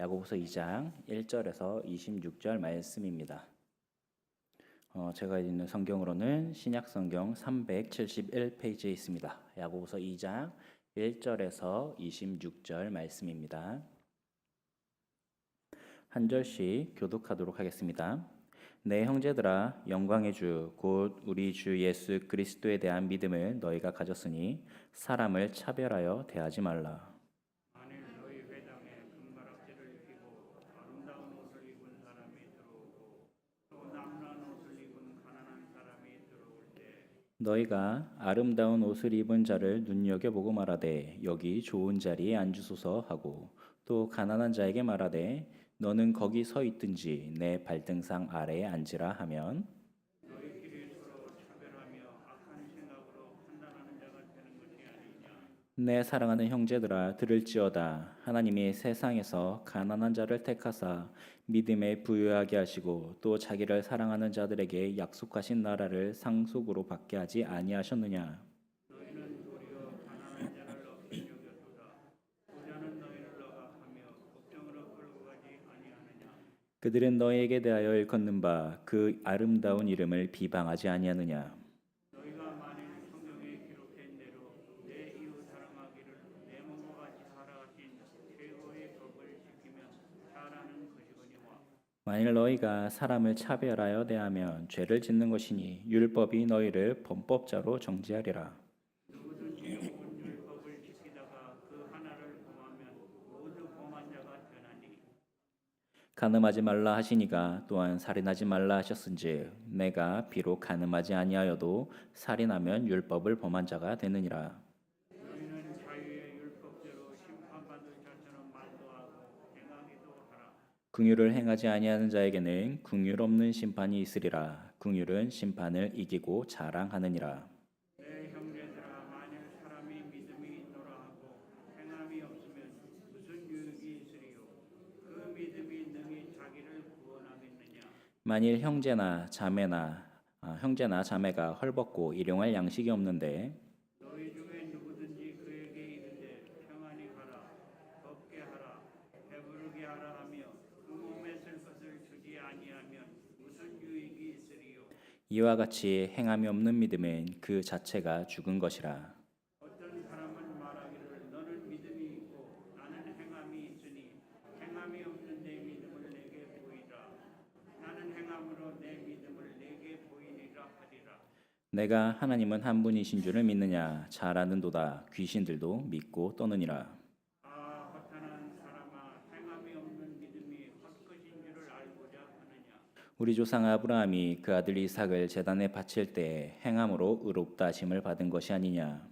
야고보서 2장 1절에서 26절 말씀입니다. 어, 제가 있는 성경으로는 신약 성경 371페이지에 있습니다. 야고보서 2장 1절에서 26절 말씀입니다. 한 절씩 교독하도록 하겠습니다. 내 형제들아 영광의 주 곧 우리 주 예수 그리스도에 대한 믿음을 너희가 가졌으니 사람을 차별하여 대하지 말라. 만일 너희 회당에 금가락지를 입고 아름다운 옷을 입은 사람이 들어오고 또 남란 옷을 입은 가난한 사람이 들어올 때 너희가 아름다운 옷을 입은 자를 눈여겨보고 말하되 여기 좋은 자리에 앉으소서 하고 또 가난한 자에게 말하되 너는 거기 서 있든지 내 발등상 아래에 앉으라 하면 너희끼리 서로 차별하며 악한 생각으로 판단하는 자가 되는 것이 아니냐 내 사랑하는 형제들아 들을지어다. 하나님이 세상에서 가난한 자를 택하사 믿음에 부유하게 하시고 또 자기를 사랑하는 자들에게 약속하신 나라를 상속으로 받게 하지 아니하셨느냐? 그들은 너희에게 대하여 일컫는 바 그 아름다운 이름을 비방하지 아니하느냐 너희가 만일 성경에 기록된 대로 내 이웃 사랑하기를 내 몸과 같이 하라 하신 최고의 법을 지키면 잘하는 것이거니와 만일 너희가 사람을 차별하여 대하면 죄를 짓는 것이니 율법이 너희를 범법자로 되나니 가늠하지 말라 하시니가 또한 살인하지 말라 하셨은즉 내가 비록 가늠하지 아니하여도 살인하면 율법을 범한 자가 되느니라 너희는 자유의 율법대로 심판받을 자처럼 말도 하고 행하기도 궁율을 행하지 아니하는 자에게는 궁율 없는 심판이 있으리라. 궁율은 심판을 이기고 자랑하느니라. 만일 형제나 자매나 아, 형제나 자매가 헐벗고 일용할 양식이 없는데 너희 중에 누구든지 그에게 이르되 평안히 가라 덥게 하라 배부르게 하라 하며 그 몸에 쓸 것을 주지 아니하면 무슨 유익이 있으리요 이와 같이 행함이 없는 믿음은 그 자체가 죽은 것이라. 어떤 사람은 말하기를 너는 믿음이 있고 나는 행함이 있으니 행함이 없는 내 믿음을 내게 보이라. 나는 행함으로 내 믿음을 내게 보이리라 하리라. 내가 하나님은 한 분이신 줄을 믿느냐? 잘 아는도다. 귀신들도 믿고 떠느니라 아 허탄한 사람아 행함이 없는 믿음이 헛것인 줄을 알고자 하느냐 우리 조상 아브라함이 그 아들 이삭을 제단에 바칠 때 행함으로 의롭다 하심을 받은 것이 아니냐.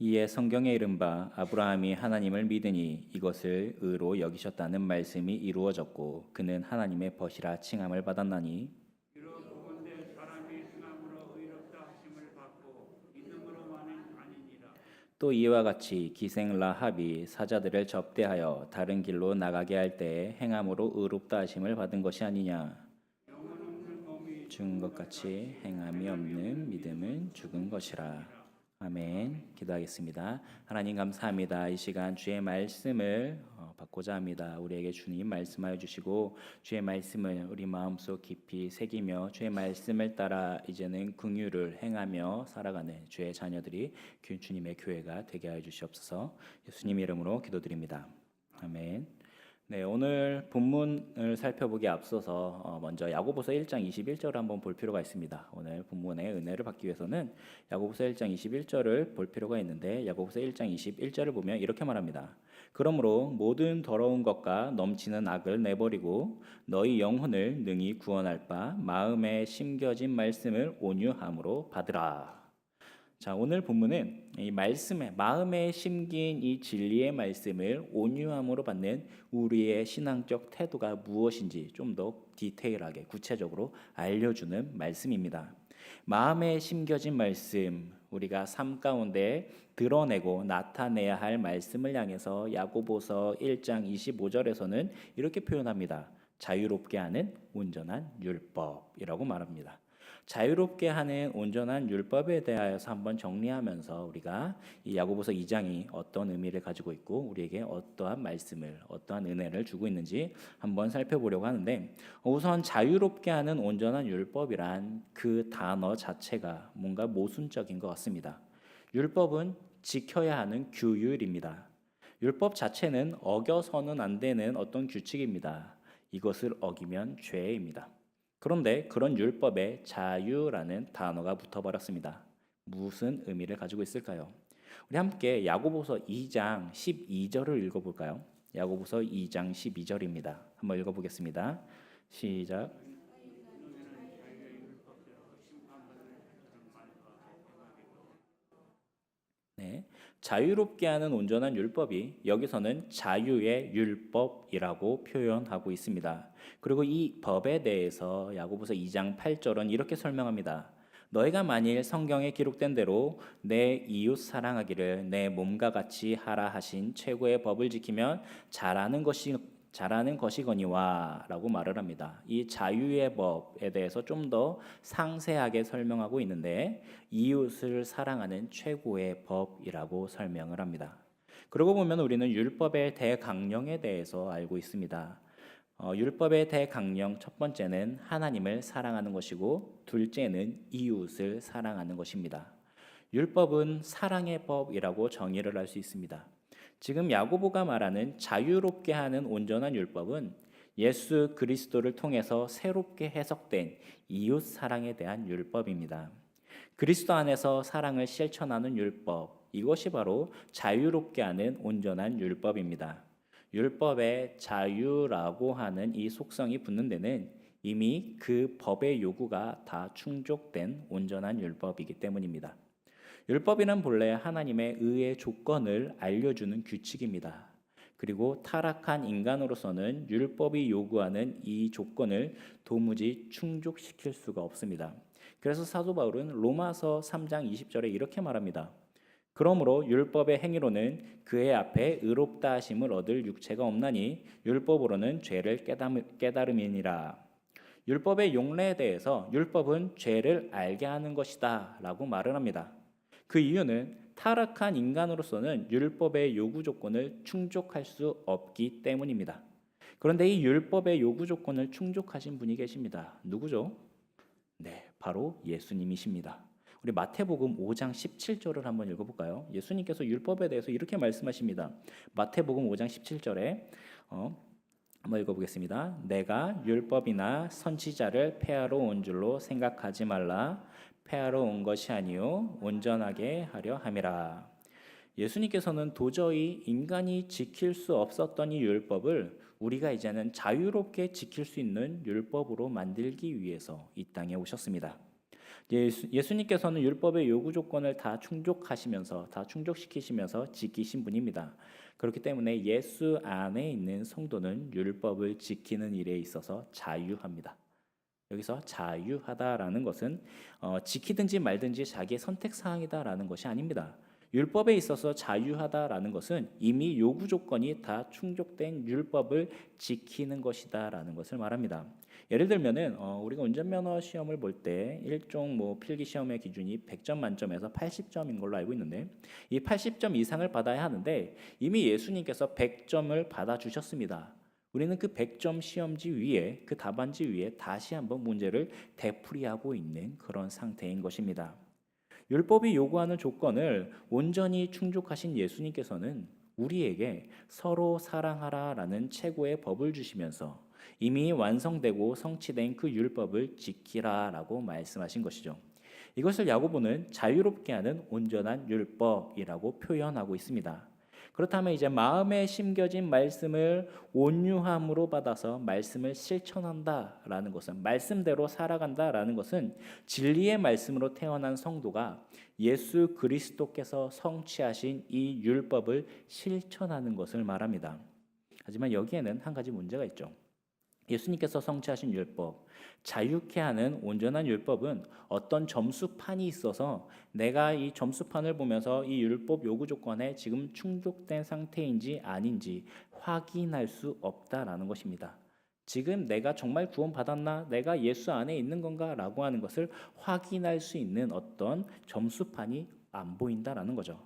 이에 성경에 이른바 아브라함이 하나님을 믿으니 이것을 의로 여기셨다는 말씀이 이루어졌고 그는 하나님의 벗이라 칭함을 받았나니 이로 보건대 사람이 행함으로 의롭다 하심을 받고 믿음으로만은 아니니라 또 이와 같이 기생 라합이 사자들을 접대하여 다른 길로 나가게 할 때에 행함으로 의롭다 하심을 받은 것이 아니냐. 죽은 것 같이 행함이 없는 믿음은 죽은 것이라 아멘. 기도하겠습니다. 하나님 감사합니다. 이 시간 주의 말씀을 어, 받고자 합니다. 우리에게 주님 말씀하여 주시고 주의 말씀을 우리 마음속 깊이 새기며 주의 말씀을 따라 이제는 긍휼을 행하며 살아가는 주의 자녀들이 그 주님의 교회가 되게 하여 주시옵소서. 예수님 이름으로 기도드립니다. 아멘 네, 오늘 본문을 살펴보기 앞서서 어, 먼저 야고보서 1장 21절을 한번 볼 필요가 있습니다. 오늘 본문의 은혜를 받기 위해서는 야고보서 1장 21절을 볼 필요가 있는데 야고보서 1장 21절을 보면 이렇게 말합니다. 그러므로 모든 더러운 것과 넘치는 악을 내버리고 너희 영혼을 능히 구원할 바 마음에 심겨진 말씀을 온유함으로 받으라. 자, 오늘 본문은 이 말씀에 마음에 심긴 이 진리의 말씀을 온유함으로 받는 우리의 신앙적 태도가 무엇인지 좀 더 디테일하게 구체적으로 알려주는 말씀입니다. 마음에 심겨진 말씀, 우리가 삶 가운데 드러내고 나타내야 할 말씀을 향해서 야고보서 1장 25절에서는 이렇게 표현합니다. 자유롭게 하는 온전한 율법이라고 말합니다. 자유롭게 하는 온전한 율법에 대하여서 한번 정리하면서 우리가 이 야고보서 2장이 어떤 의미를 가지고 있고 우리에게 어떠한 말씀을 어떠한 은혜를 주고 있는지 한번 살펴보려고 하는데 우선 자유롭게 하는 온전한 율법이란 그 단어 자체가 뭔가 모순적인 것 같습니다. 율법은 지켜야 하는 규율입니다. 율법 자체는 어겨서는 안 되는 어떤 규칙입니다. 이것을 어기면 죄입니다. 그런데 그런 율법에 자유라는 단어가 붙어버렸습니다. 무슨 의미를 가지고 있을까요? 우리 함께 야고보서 2장 12절을 읽어볼까요? 야고보서 2장 12절입니다. 한번 읽어보겠습니다. 시작. 네, 자유롭게 하는 온전한 율법이 여기서는 자유의 율법이라고 표현하고 있습니다. 그리고 이 법에 대해서 야고보서 2장 8절은 이렇게 설명합니다. 너희가 만일 성경에 기록된 대로 내 이웃 사랑하기를 내 몸과 같이 하라 하신 최고의 법을 지키면 잘하는 것이 잘하는 것이거니와라고 말을 합니다. 이 자유의 법에 대해서 좀 더 상세하게 설명하고 있는데 이웃을 사랑하는 최고의 법이라고 설명을 합니다. 그러고 보면 우리는 율법의 대강령에 대해서 알고 있습니다. 어, 율법의 대강령 첫 번째는 하나님을 사랑하는 것이고 둘째는 이웃을 사랑하는 것입니다. 율법은 사랑의 법이라고 정의를 할 수 있습니다. 지금 야고보가 말하는 자유롭게 하는 온전한 율법은 예수 그리스도를 통해서 새롭게 해석된 이웃 사랑에 대한 율법입니다. 그리스도 안에서 사랑을 실천하는 율법, 이것이 바로 자유롭게 하는 온전한 율법입니다. 율법에 자유라고 하는 이 속성이 붙는 데는 이미 그 법의 요구가 다 충족된 온전한 율법이기 때문입니다. 율법이란 본래 하나님의 의의 조건을 알려주는 규칙입니다. 그리고 타락한 인간으로서는 율법이 요구하는 이 조건을 도무지 충족시킬 수가 없습니다. 그래서 사도 바울은 로마서 3장 20절에 이렇게 말합니다. 그러므로 율법의 행위로는 그의 앞에 의롭다 하심을 얻을 육체가 없나니 율법으로는 죄를 깨달음이니라. 율법의 용례에 대해서 율법은 죄를 알게 하는 것이다라고 말을 합니다. 그 이유는 타락한 인간으로서는 율법의 요구 조건을 충족할 수 없기 때문입니다. 그런데 이 율법의 요구 조건을 충족하신 분이 계십니다. 누구죠? 네, 바로 예수님이십니다. 우리 마태복음 5장 17절을 한번 읽어볼까요? 예수님께서 율법에 대해서 이렇게 말씀하십니다. 마태복음 5장 17절에 어, 한번 읽어보겠습니다. 내가 율법이나 선지자를 폐하러 온 줄로 생각하지 말라. 폐하러 온 것이 아니요 온전하게 하려 함이라. 예수님께서는 도저히 인간이 지킬 수 없었던 이 율법을 우리가 이제는 자유롭게 지킬 수 있는 율법으로 만들기 위해서 이 땅에 오셨습니다. 예수, 예수님께서는 율법의 요구 조건을 다 충족하시면서 다 충족시키시면서 지키신 분입니다. 그렇기 때문에 예수 안에 있는 성도는 율법을 지키는 일에 있어서 자유합니다. 여기서 자유하다라는 것은 어, 지키든지 말든지 자기의 선택 사항이다라는 것이 아닙니다. 율법에 있어서 자유하다라는 것은 이미 요구 조건이 다 충족된 율법을 지키는 것이다라는 것을 말합니다. 예를 들면은 어, 우리가 운전면허 시험을 볼 때 일종 뭐 필기 시험의 기준이 100점 만점에서 80점인 걸로 알고 있는데 이 80점 이상을 받아야 하는데 이미 예수님께서 100점을 받아 주셨습니다. 우리는 그 100점 시험지 위에 그 답안지 위에 다시 한번 문제를 되풀이하고 있는 그런 상태인 것입니다. 율법이 요구하는 조건을 온전히 충족하신 예수님께서는 우리에게 서로 사랑하라라는 최고의 법을 주시면서 이미 완성되고 성취된 그 율법을 지키라라고 말씀하신 것이죠. 이것을 야고보는 자유롭게 하는 온전한 율법이라고 표현하고 있습니다. 그렇다면 이제 마음에 심겨진 말씀을 온유함으로 받아서 말씀을 실천한다라는 것은 말씀대로 살아간다라는 것은 진리의 말씀으로 태어난 성도가 예수 그리스도께서 성취하신 이 율법을 실천하는 것을 말합니다. 하지만 여기에는 한 가지 문제가 있죠. 예수님께서 성취하신 율법, 자유케 하는 온전한 율법은 어떤 점수판이 있어서 내가 이 점수판을 보면서 이 율법 요구 조건에 지금 충족된 상태인지 아닌지 확인할 수 없다라는 것입니다. 지금 내가 정말 구원받았나? 내가 예수 안에 있는 건가? 라고 하는 것을 확인할 수 있는 어떤 점수판이 안 보인다라는 거죠.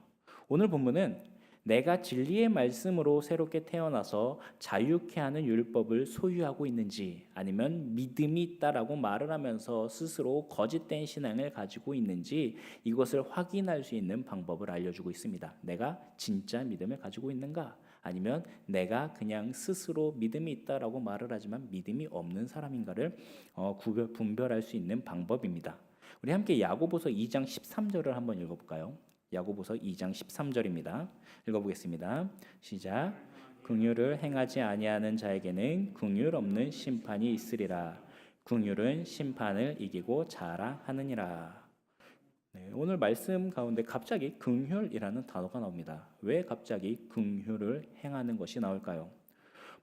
오늘 본문은 내가 진리의 말씀으로 새롭게 태어나서 자유케 하는 율법을 소유하고 있는지 아니면 믿음이 있다라고 말을 하면서 스스로 거짓된 신앙을 가지고 있는지 이것을 확인할 수 있는 방법을 알려주고 있습니다. 내가 진짜 믿음을 가지고 있는가? 아니면 내가 그냥 스스로 믿음이 있다라고 말을 하지만 믿음이 없는 사람인가를 어, 구별 분별할 수 있는 방법입니다. 우리 함께 야고보서 2장 13절을 한번 읽어볼까요? 야고보서 2장 13절입니다. 읽어보겠습니다. 시작. 긍휼을 행하지 아니하는 자에게는 긍휼 없는 심판이 있으리라. 긍휼은 심판을 이기고 자랑하느니라. 네, 오늘 말씀 가운데 갑자기 긍휼이라는 단어가 나옵니다. 왜 갑자기 긍휼을 행하는 것이 나올까요?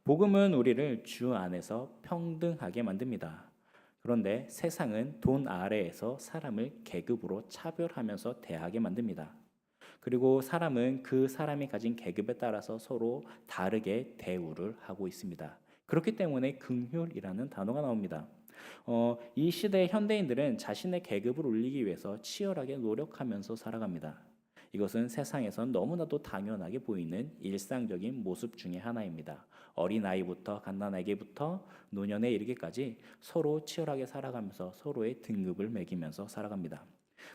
복음은 우리를 주 안에서 평등하게 만듭니다. 그런데 세상은 돈 아래에서 사람을 계급으로 차별하면서 대하게 만듭니다. 그리고 사람은 그 사람이 가진 계급에 따라서 서로 다르게 대우를 하고 있습니다. 그렇기 때문에 긍휼이라는 단어가 나옵니다. 어, 이 시대 현대인들은 자신의 계급을 올리기 위해서 치열하게 노력하면서 살아갑니다. 이것은 세상에선 너무나도 당연하게 보이는 일상적인 모습 중에 하나입니다. 어린아이부터 갓난아기부터 노년에 이르기까지 서로 치열하게 살아가면서 서로의 등급을 매기면서 살아갑니다.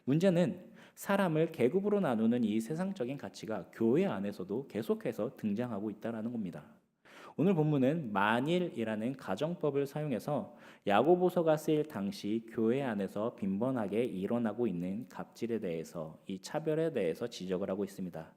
문제는 사람을 계급으로 나누는 이 세상적인 가치가 교회 안에서도 계속해서 등장하고 있다는 겁니다. 오늘 본문은 만일이라는 가정법을 사용해서 야고보서가 쓰일 당시 교회 안에서 빈번하게 일어나고 있는 갑질에 대해서 이 차별에 대해서 지적을 하고 있습니다.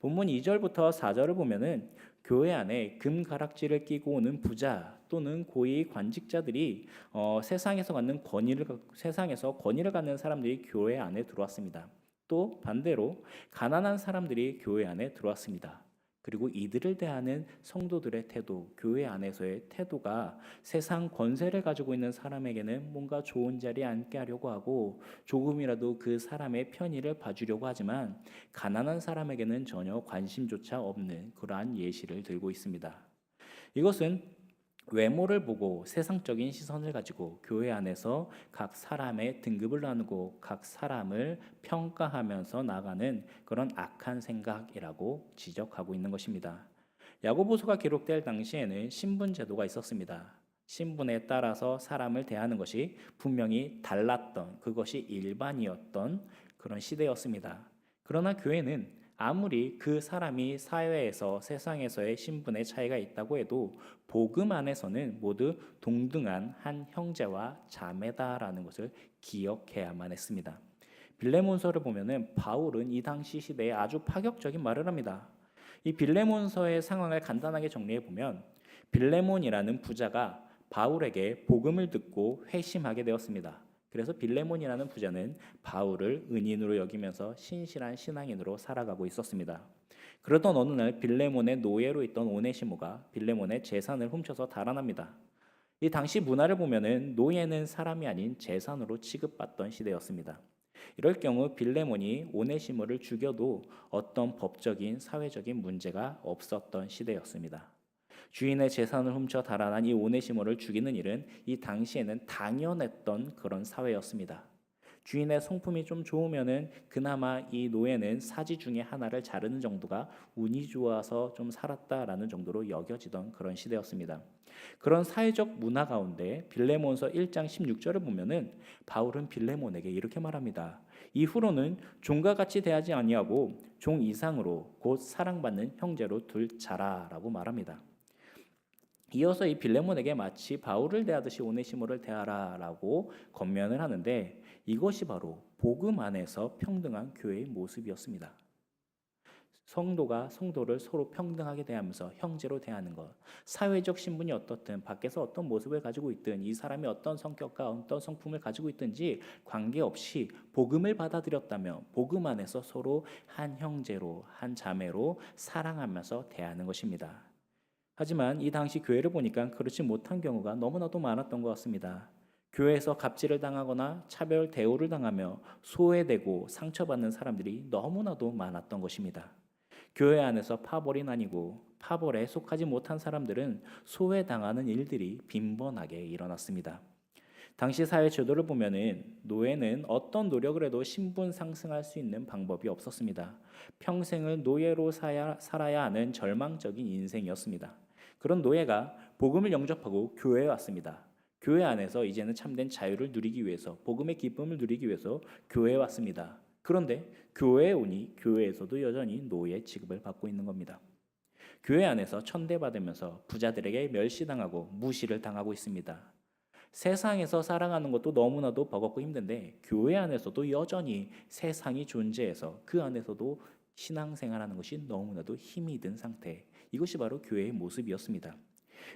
본문 2절부터 4절을 보면은 교회 안에 금 가락지를 끼고 오는 부자 또는 고위 관직자들이 어, 세상에서 갖는 권위를 세상에서 권위를 갖는 사람들이 교회 안에 들어왔습니다. 또 반대로 가난한 사람들이 교회 안에 들어왔습니다. 그리고 이들을 대하는 성도들의 태도, 교회 안에서의 태도가 세상 권세를 가지고 있는 사람에게는 뭔가 좋은 자리에 앉게 하려고 하고 조금이라도 그 사람의 편의를 봐주려고 하지만 가난한 사람에게는 전혀 관심조차 없는 그러한 예시를 들고 있습니다. 이것은 외모를 보고 세상적인 시선을 가지고 교회 안에서 각 사람의 등급을 나누고 각 사람을 평가하면서 나가는 그런 악한 생각이라고 지적하고 있는 것입니다. 야고보서가 기록될 당시에는 신분 제도가 있었습니다. 신분에 따라서 사람을 대하는 것이 분명히 달랐던 그것이 일반이었던 그런 시대였습니다. 그러나 교회는 아무리 그 사람이 사회에서 세상에서의 신분의 차이가 있다고 해도 복음 안에서는 모두 동등한 한 형제와 자매다라는 것을 기억해야만 했습니다. 빌레몬서를 보면은 바울은 이 당시 시대에 아주 파격적인 말을 합니다. 이 빌레몬서의 상황을 간단하게 정리해 보면 빌레몬이라는 부자가 바울에게 복음을 듣고 회심하게 되었습니다. 그래서 빌레몬이라는 부자는 바울을 은인으로 여기면서 신실한 신앙인으로 살아가고 있었습니다. 그러던 어느 날 빌레몬의 노예로 있던 오네시모가 빌레몬의 재산을 훔쳐서 달아납니다. 이 당시 문화를 보면은 노예는 사람이 아닌 재산으로 취급받던 시대였습니다. 이럴 경우 빌레몬이 오네시모를 죽여도 어떤 법적인 사회적인 문제가 없었던 시대였습니다. 주인의 재산을 훔쳐 달아난 이 오네시모를 죽이는 일은 이 당시에는 당연했던 그런 사회였습니다. 주인의 성품이 좀 좋으면은 그나마 이 노예는 사지 중에 하나를 자르는 정도가 운이 좋아서 좀 살았다라는 정도로 여겨지던 그런 시대였습니다. 그런 사회적 문화 가운데 빌레몬서 1장 16절을 보면은 바울은 빌레몬에게 이렇게 말합니다. 이후로는 종과 같이 대하지 아니하고 종 이상으로 곧 사랑받는 형제로 둘 자라라고 말합니다. 이어서 이 빌레몬에게 마치 바울을 대하듯이 오네시모를 대하라라고 권면을 하는데 이것이 바로 복음 안에서 평등한 교회의 모습이었습니다. 성도가 성도를 서로 평등하게 대하면서 형제로 대하는 것. 사회적 신분이 어떻든 밖에서 어떤 모습을 가지고 있든 이 사람이 어떤 성격과 어떤 성품을 가지고 있든지 관계없이 복음을 받아들였다면 복음 안에서 서로 한 형제로 한 자매로 사랑하면서 대하는 것입니다. 하지만 이 당시 교회를 보니까 그렇지 못한 경우가 너무나도 많았던 것 같습니다. 교회에서 갑질을 당하거나 차별 대우를 당하며 소외되고 상처받는 사람들이 너무나도 많았던 것입니다. 교회 안에서 파벌이 나뉘고 파벌에 속하지 못한 사람들은 소외당하는 일들이 빈번하게 일어났습니다. 당시 사회 제도를 보면은 노예는 어떤 노력을 해도 신분 상승할 수 있는 방법이 없었습니다. 평생을 노예로 살아야 하는 절망적인 인생이었습니다. 그런 노예가 복음을 영접하고 교회에 왔습니다. 교회 안에서 이제는 참된 자유를 누리기 위해서 복음의 기쁨을 누리기 위해서 교회에 왔습니다. 그런데 교회에 오니 교회에서도 여전히 노예 취급을 받고 있는 겁니다. 교회 안에서 천대받으면서 부자들에게 멸시당하고 무시를 당하고 있습니다. 세상에서 살아가는 것도 너무나도 버겁고 힘든데 교회 안에서도 여전히 세상이 존재해서 그 안에서도 신앙생활하는 것이 너무나도 힘이 든 상태. 이것이 바로 교회의 모습이었습니다.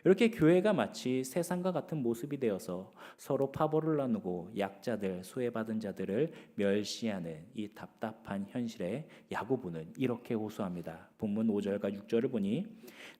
이렇게 교회가 마치 세상과 같은 모습이 되어서 서로 파벌을 나누고 약자들, 소외받은 자들을 멸시하는 이 답답한 현실에 야고보는 이렇게 호소합니다. 본문 5절과 6절을 보니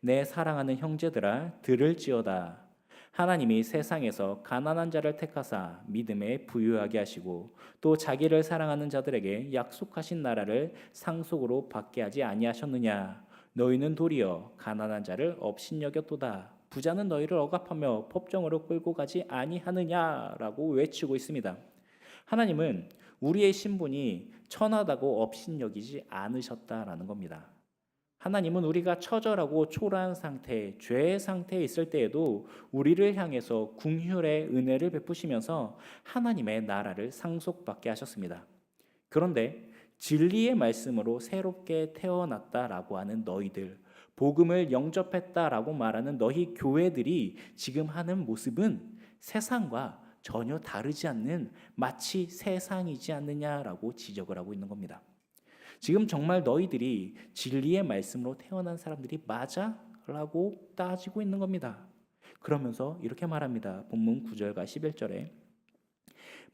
내 사랑하는 형제들아 들을지어다 하나님이 세상에서 가난한 자를 택하사 믿음에 부유하게 하시고 또 자기를 사랑하는 자들에게 약속하신 나라를 상속으로 받게 하지 아니하셨느냐 너희는 도리어 가난한 자를 업신여겼도다 부자는 너희를 억압하며 법정으로 끌고 가지 아니하느냐라고 외치고 있습니다. 하나님은 우리의 신분이 천하다고 업신여기지 않으셨다라는 겁니다. 하나님은 우리가 처절하고 초라한 상태, 죄의 상태에 있을 때에도 우리를 향해서 궁휼의 은혜를 베푸시면서 하나님의 나라를 상속받게 하셨습니다. 그런데 진리의 말씀으로 새롭게 태어났다라고 하는 너희들, 복음을 영접했다라고 말하는 너희 교회들이 지금 하는 모습은 세상과 전혀 다르지 않는 마치 세상이지 않느냐라고 지적을 하고 있는 겁니다. 지금 정말 너희들이 진리의 말씀으로 태어난 사람들이 맞아? 라고 따지고 있는 겁니다. 그러면서 이렇게 말합니다. 본문 9절과 11절에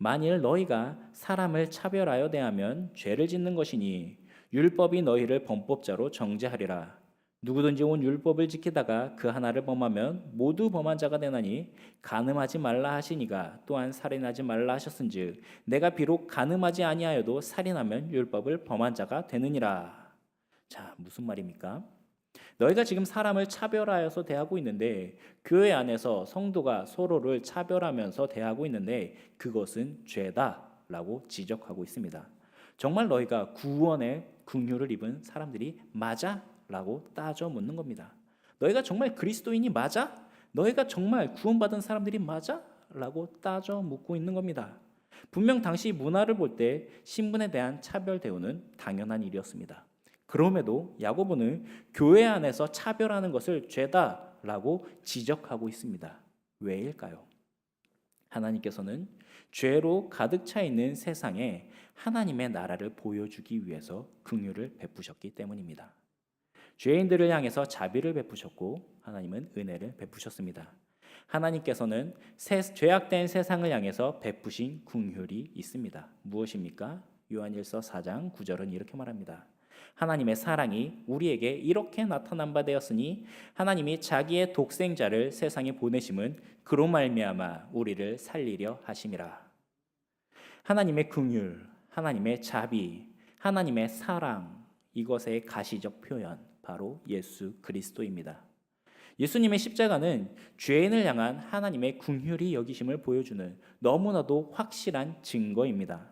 만일 너희가 사람을 차별하여 대하면 죄를 짓는 것이니 율법이 너희를 범법자로 정죄하리라. 누구든지 온 율법을 지키다가 그 하나를 범하면 모두 범한 자가 되나니 간음하지 말라 하시니가 또한 살인하지 말라 하셨은즉 내가 비록 간음하지 아니하여도 살인하면 율법을 범한 자가 되느니라. 자, 무슨 말입니까? 너희가 지금 사람을 차별하여서 대하고 있는데 교회 안에서 성도가 서로를 차별하면서 대하고 있는데 그것은 죄다라고 지적하고 있습니다. 정말 너희가 구원의 긍휼을 입은 사람들이 맞아? 라고 따져 묻는 겁니다. 너희가 정말 그리스도인이 맞아? 너희가 정말 구원받은 사람들이 맞아? 라고 따져 묻고 있는 겁니다. 분명 당시 문화를 볼 때 신분에 대한 차별 대우는 당연한 일이었습니다. 그럼에도 야고보는 교회 안에서 차별하는 것을 죄다라고 지적하고 있습니다. 왜일까요? 하나님께서는 죄로 가득 차 있는 세상에 하나님의 나라를 보여주기 위해서 긍휼을 베푸셨기 때문입니다. 죄인들을 향해서 자비를 베푸셨고 하나님은 은혜를 베푸셨습니다. 하나님께서는 새, 죄악된 세상을 향해서 베푸신 궁휼이 있습니다. 무엇입니까? 요한일서 4장 9절은 이렇게 말합니다. 하나님의 사랑이 우리에게 이렇게 나타난 바 되었으니 하나님이 자기의 독생자를 세상에 보내심은 그로 말미암아 우리를 살리려 하심이라. 하나님의 긍휼, 하나님의 자비, 하나님의 사랑 이것의 가시적 표현 바로 예수 그리스도입니다. 예수님의 십자가는 죄인을 향한 하나님의 궁휼이 여기심을 보여주는 너무나도 확실한 증거입니다.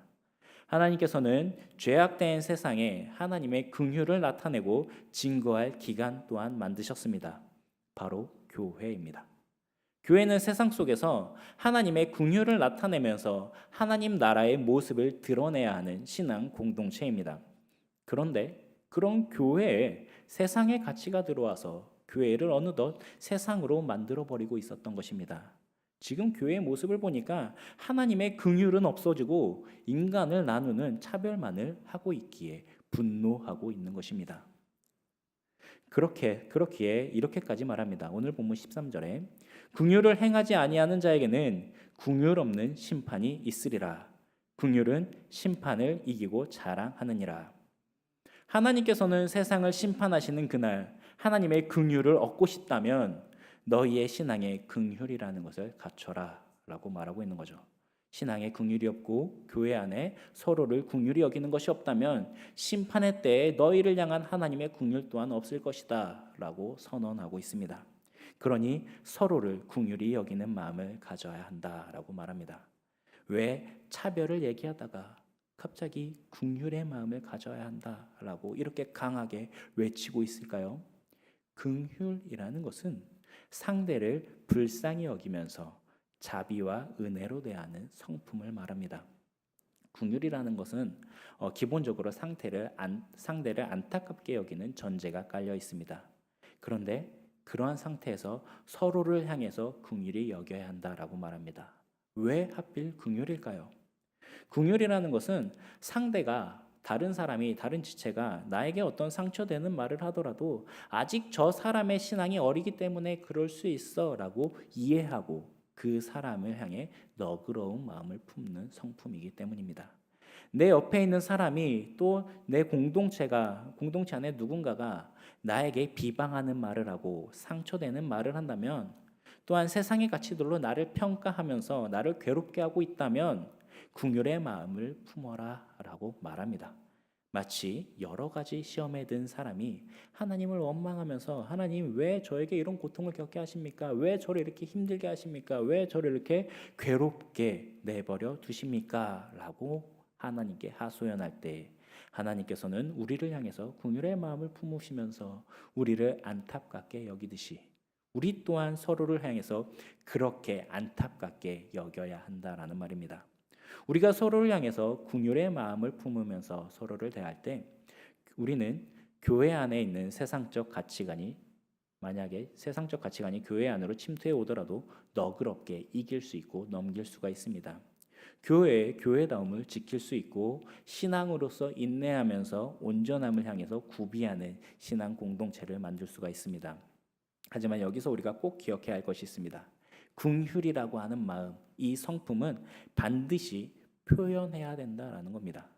하나님께서는 죄악된 세상에 하나님의 긍휼을 나타내고 증거할 기간 또한 만드셨습니다. 바로 교회입니다. 교회는 세상 속에서 하나님의 긍휼을 나타내면서 하나님 나라의 모습을 드러내야 하는 신앙 공동체입니다. 그런데 그런 교회에 세상의 가치가 들어와서 교회를 어느덧 세상으로 만들어 버리고 있었던 것입니다. 지금 교회의 모습을 보니까 하나님의 긍휼은 없어지고 인간을 나누는 차별만을 하고 있기에 분노하고 있는 것입니다. 그렇게 그렇기에 이렇게까지 말합니다. 오늘 본문 13절에 긍휼을 행하지 아니하는 자에게는 긍휼 없는 심판이 있으리라. 긍휼은 심판을 이기고 자랑하느니라. 하나님께서는 세상을 심판하시는 그날 하나님의 긍휼을 얻고 싶다면 너희의 신앙에 긍휼이라는 것을 갖춰라라고 말하고 있는 거죠. 신앙에 긍휼이 없고 교회 안에 서로를 긍휼히 여기는 것이 없다면 심판의 때에 너희를 향한 하나님의 긍휼 또한 없을 것이다라고 선언하고 있습니다. 그러니 서로를 긍휼히 여기는 마음을 가져야 한다라고 말합니다. 왜 차별을 얘기하다가 갑자기 긍휼의 마음을 가져야 한다라고 이렇게 강하게 외치고 있을까요? 긍휼이라는 것은 상대를 불쌍히 여기면서 자비와 은혜로 대하는 성품을 말합니다. 긍휼이라는 것은 어, 기본적으로 상태를 안, 상대를 안타깝게 여기는 전제가 깔려 있습니다. 그런데 그러한 상태에서 서로를 향해서 긍휼히 여겨야 한다라고 말합니다. 왜 하필 긍휼일까요? 긍휼이라는 것은 상대가 다른 사람이 다른 지체가 나에게 어떤 상처되는 말을 하더라도 아직 저 사람의 신앙이 어리기 때문에 그럴 수 있어라고 이해하고 그 사람을 향해 너그러운 마음을 품는 성품이기 때문입니다. 내 옆에 있는 사람이 또 내 공동체가 공동체 안에 누군가가 나에게 비방하는 말을 하고 상처되는 말을 한다면 또한 세상의 가치들로 나를 평가하면서 나를 괴롭게 하고 있다면 궁율의 마음을 품어라라고 말합니다. 마치 여러 가지 시험에 든 사람이 하나님을 원망하면서 하나님 왜 저에게 이런 고통을 겪게 하십니까? 왜 저를 이렇게 힘들게 하십니까? 왜 저를 이렇게 괴롭게 내버려 두십니까? 라고 하나님께 하소연할 때 하나님께서는 우리를 향해서 궁율의 마음을 품으시면서 우리를 안타깝게 여기듯이 우리 또한 서로를 향해서 그렇게 안타깝게 여겨야 한다라는 말입니다. 우리가 서로를 향해서 궁율의 마음을 품으면서 서로를 대할 때 우리는 교회 안에 있는 세상적 가치관이 만약에 세상적 가치관이 교회 안으로 침투해 오더라도 너그럽게 이길 수 있고 넘길 수가 있습니다. 교회의 교회다움을 지킬 수 있고 신앙으로서 인내하면서 온전함을 향해서 구비하는 신앙 공동체를 만들 수가 있습니다. 하지만 여기서 우리가 꼭 기억해야 할 것이 있습니다. 궁휼이라고 하는 마음, 이 성품은 반드시 표현해야 된다라는 겁니다.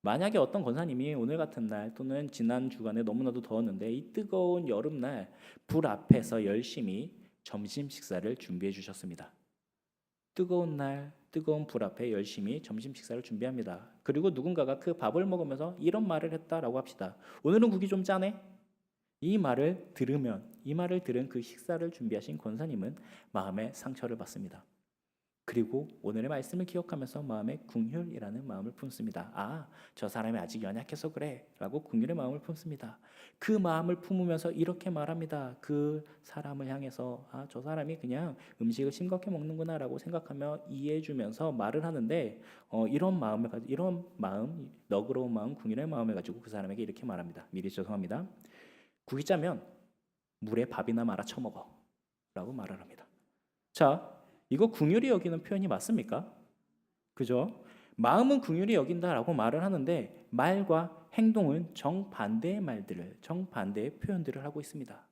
만약에 어떤 권사님이 오늘 같은 날 또는 지난 주간에 너무나도 더웠는데 이 뜨거운 여름날 불 앞에서 열심히 점심 식사를 준비해 주셨습니다. 뜨거운 날 뜨거운 불 앞에 열심히 점심 식사를 준비합니다. 그리고 누군가가 그 밥을 먹으면서 이런 말을 했다라고 합시다. 오늘은 국이 좀 짜네. 이 말을 들으면 이 말을 들은 그 식사를 준비하신 권사님은 마음에 상처를 받습니다. 그리고 오늘의 말씀을 기억하면서 마음에 궁휼이라는 마음을 품습니다. 아, 저 사람이 아직 연약해서 그래라고 궁휼의 마음을 품습니다. 그 마음을 품으면서 이렇게 말합니다. 그 사람을 향해서 아, 저 사람이 그냥 음식을 싱겁게 먹는구나라고 생각하며 이해해 주면서 말을 하는데 어, 이런 마음을 가지고 이런 마음, 너그러운 마음, 궁휼의 마음을 가지고 그 사람에게 이렇게 말합니다. 미리 죄송합니다. 짜면 물에 밥이나 말아 처먹어라고 말을 합니다. 자, 이거 궁휼히 여기는 표현이 맞습니까? 그죠? 마음은 궁휼히 여긴다라고 말을 하는데 말과 행동은 정반대의 말들을 정반대의 표현들을 하고 있습니다.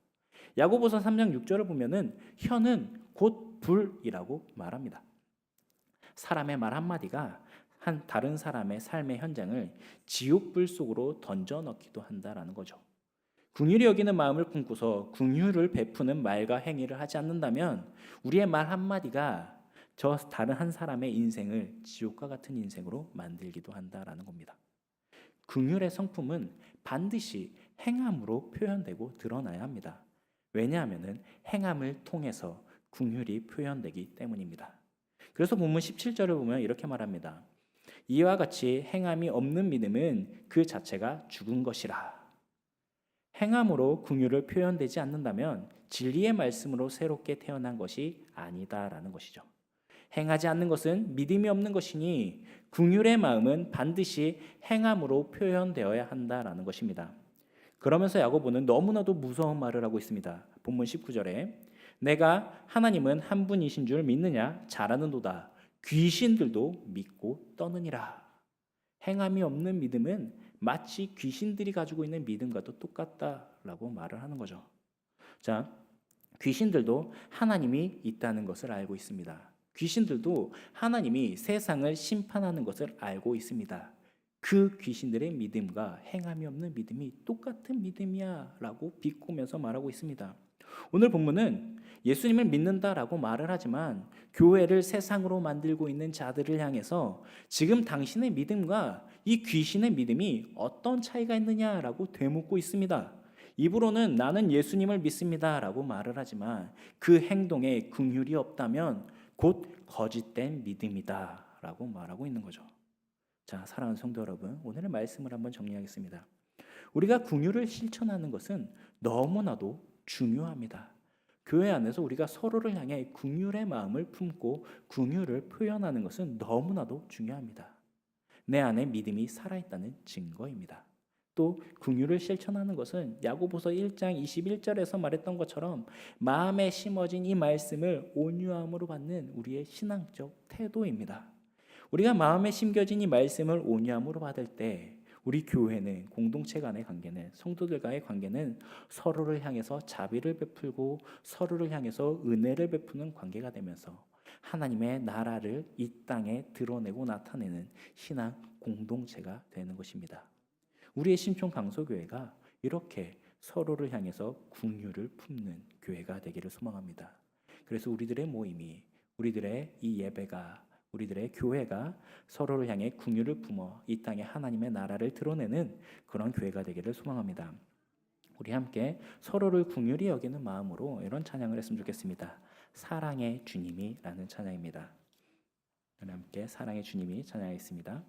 야고보서 3장 6절을 보면은 혀는 곧 불이라고 말합니다. 사람의 말 한마디가 한 다른 사람의 삶의 현장을 지옥불 속으로 던져 넣기도 한다라는 거죠. 궁휼히 여기는 마음을 품고서 궁휼을 베푸는 말과 행위를 하지 않는다면 우리의 말 한마디가 저 다른 한 사람의 인생을 지옥과 같은 인생으로 만들기도 한다라는 겁니다. 궁휼의 성품은 반드시 행함으로 표현되고 드러나야 합니다. 왜냐하면 행함을 통해서 궁휼이 표현되기 때문입니다. 그래서 본문 17절을 보면 이렇게 말합니다. 이와 같이 행함이 없는 믿음은 그 자체가 죽은 것이라. 행함으로 궁유를 표현되지 않는다면 진리의 말씀으로 새롭게 태어난 것이 아니다라는 것이죠. 행하지 않는 것은 믿음이 없는 것이니 궁율의 마음은 반드시 행함으로 표현되어야 한다라는 것입니다. 그러면서 야고보는 너무나도 무서운 말을 하고 있습니다. 본문 19절에 내가 하나님은 한 분이신 줄 믿느냐 잘하는도다 귀신들도 믿고 떠느니라. 행함이 없는 믿음은 마치 귀신들이 가지고 있는 믿음과도 똑같다라고 말을 하는 거죠. 자, 귀신들도 하나님이 있다는 것을 알고 있습니다. 귀신들도 하나님이 세상을 심판하는 것을 알고 있습니다. 그 귀신들의 믿음과 행함이 없는 믿음이 똑같은 믿음이야라고 비꼬면서 말하고 있습니다. 오늘 본문은 예수님을 믿는다라고 말을 하지만 교회를 세상으로 만들고 있는 자들을 향해서 지금 당신의 믿음과 이 귀신의 믿음이 어떤 차이가 있느냐라고 되묻고 있습니다. 입으로는 나는 예수님을 믿습니다라고 말을 하지만 그 행동에 긍휼이 없다면 곧 거짓된 믿음이다라고 말하고 있는 거죠. 자, 사랑하는 성도 여러분, 오늘의 말씀을 한번 정리하겠습니다. 우리가 긍휼을 실천하는 것은 너무나도 중요합니다. 교회 안에서 우리가 서로를 향해 긍휼의 마음을 품고 긍휼을 표현하는 것은 너무나도 중요합니다. 내 안에 믿음이 살아있다는 증거입니다. 또 긍휼을 실천하는 것은 야고보서 1장 21절에서 말했던 것처럼 마음에 심어진 이 말씀을 온유함으로 받는 우리의 신앙적 태도입니다. 우리가 마음에 심겨진 이 말씀을 온유함으로 받을 때 우리 교회는 공동체 간의 관계는 성도들과의 관계는 서로를 향해서 자비를 베풀고 서로를 향해서 은혜를 베푸는 관계가 되면서 하나님의 나라를 이 땅에 드러내고 나타내는 신앙 공동체가 되는 것입니다. 우리의 신촌 강소교회가 이렇게 서로를 향해서 궁유를 품는 교회가 되기를 소망합니다. 그래서 우리들의 모임이 우리들의 이 예배가 우리들의 교회가 서로를 향해 궁유를 품어 이 땅에 하나님의 나라를 드러내는 그런 교회가 되기를 소망합니다. 우리 함께 서로를 궁유히 여기는 마음으로 이런 찬양을 했으면 좋겠습니다. 사랑의 주님이라는 찬양입니다. 함께 사랑의 주님이 찬양하겠습니다.